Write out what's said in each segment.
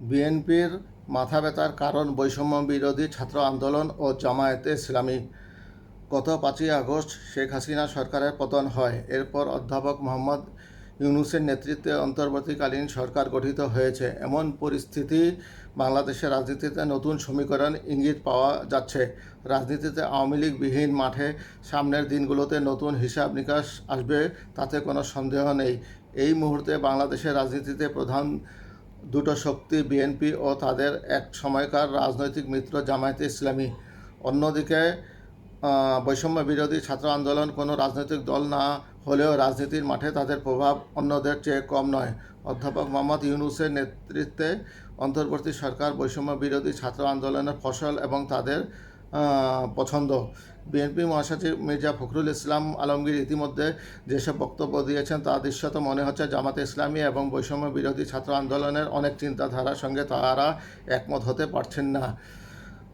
বিএনপির মাথা ব্যথার কারণ বৈষম্য বিরোধী ছাত্র আন্দোলন ও জামায়াতে ইসলামী। গত পাঁচই আগস্ট শেখ হাসিনা সরকারের পতন হয়। এরপর অধ্যাপক মোহাম্মদ ইউনুসের নেতৃত্বে অন্তর্বর্তীকালীন সরকার গঠিত হয়েছে। এমন পরিস্থিতি বাংলাদেশের রাজনীতিতে নতুন সমীকরণ ইঙ্গিত পাওয়া যাচ্ছে। রাজনীতিতে আওয়ামী লীগবিহীন মাঠে সামনের দিনগুলোতে নতুন হিসাব নিকাশ আসবে তাতে কোনো সন্দেহ নেই। এই মুহূর্তে বাংলাদেশের রাজনীতিতে প্রধান দুটো শক্তি বিএনপি ও তাদের এক সময়কার রাজনৈতিক মিত্র জামায়াতে ইসলামী। অন্যদিকে বৈষম্য বিরোধী ছাত্র আন্দোলন কোনো রাজনৈতিক দল না হলেও রাজনীতির মাঠে তাদের প্রভাব অন্যদের চেয়ে কম নয়। অধ্যাপক মোহাম্মদ ইউনুসের নেতৃত্বে অন্তর্বর্তী সরকার বৈষম্য বিরোধী ছাত্র আন্দোলনের ফসল এবং তাদের পছন্দ। বিএনপি মহাসচিব মির্জা ফখরুল ইসলাম আলমগীর ইতিমধ্যে যেসব বক্তব্য দিয়েছেন তা দৃশ্যত মনে হচ্ছে জামাতে ইসলামী এবং বৈষম্য বিরোধী ছাত্র আন্দোলনের অনেক চিন্তাধারার সঙ্গে তারা একমত হতে পারছেন না।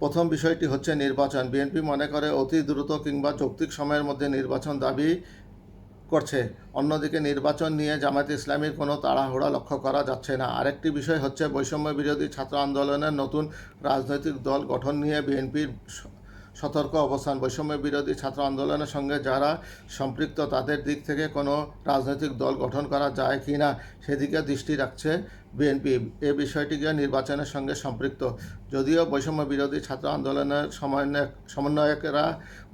প্রথম বিষয়টি হচ্ছে নির্বাচন। বিএনপি মনে করে অতি দ্রুত কিংবা যৌক্তিক সময়ের মধ্যে নির্বাচন দাবি করছে। অন্যদিকে নির্বাচন নিয়ে জামায়াতে ইসলামীর কোনো তাড়াহুড়া লক্ষ্য করা যাচ্ছে না। আরেকটি বিষয় হচ্ছে বৈষম্য বিরোধী ছাত্র আন্দোলনের নতুন রাজনৈতিক দল গঠন নিয়ে বিএনপির সতর্ক অবস্থান। বৈষম্য বিরোধী ছাত্র আন্দোলনের সঙ্গে যারা সম্পৃক্ত, তাদের দিক থেকে কোনো রাজনৈতিক দল গঠন করা যায় কি না, সেদিকে দৃষ্টি রাখছে বিএনপি। এ বিষয়টিকে নির্বাচনের সঙ্গে সম্পৃক্ত। যদিও বৈষম্য বিরোধী ছাত্র আন্দোলনের সমন্বয় সমন্বয়কেরা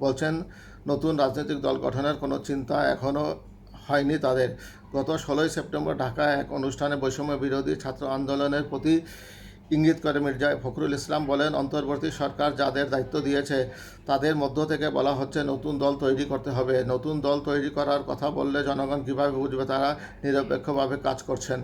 বলছেন, নতুন রাজনৈতিক দল গঠনের কোনো চিন্তা এখনও হয়নি তাদের। গত ষোলোই সেপ্টেম্বর ঢাকায় এক অনুষ্ঠানে বৈষম্য বিরোধী ছাত্র আন্দোলনের প্রতি ইঙ্গিত করে মির্জা ফখরুল ইসলাম বলেন, অন্তর্বর্তী সরকার যাদের দায়িত্ব দিয়েছে, তাদের মধ্য থেকে বলা হচ্ছে নতুন দল তৈরি করতে হবে। নতুন দল তৈরি করার কথা বললে জনগণ কীভাবে বুঝবে? তারা নিরপেক্ষভাবে কাজ করছেন।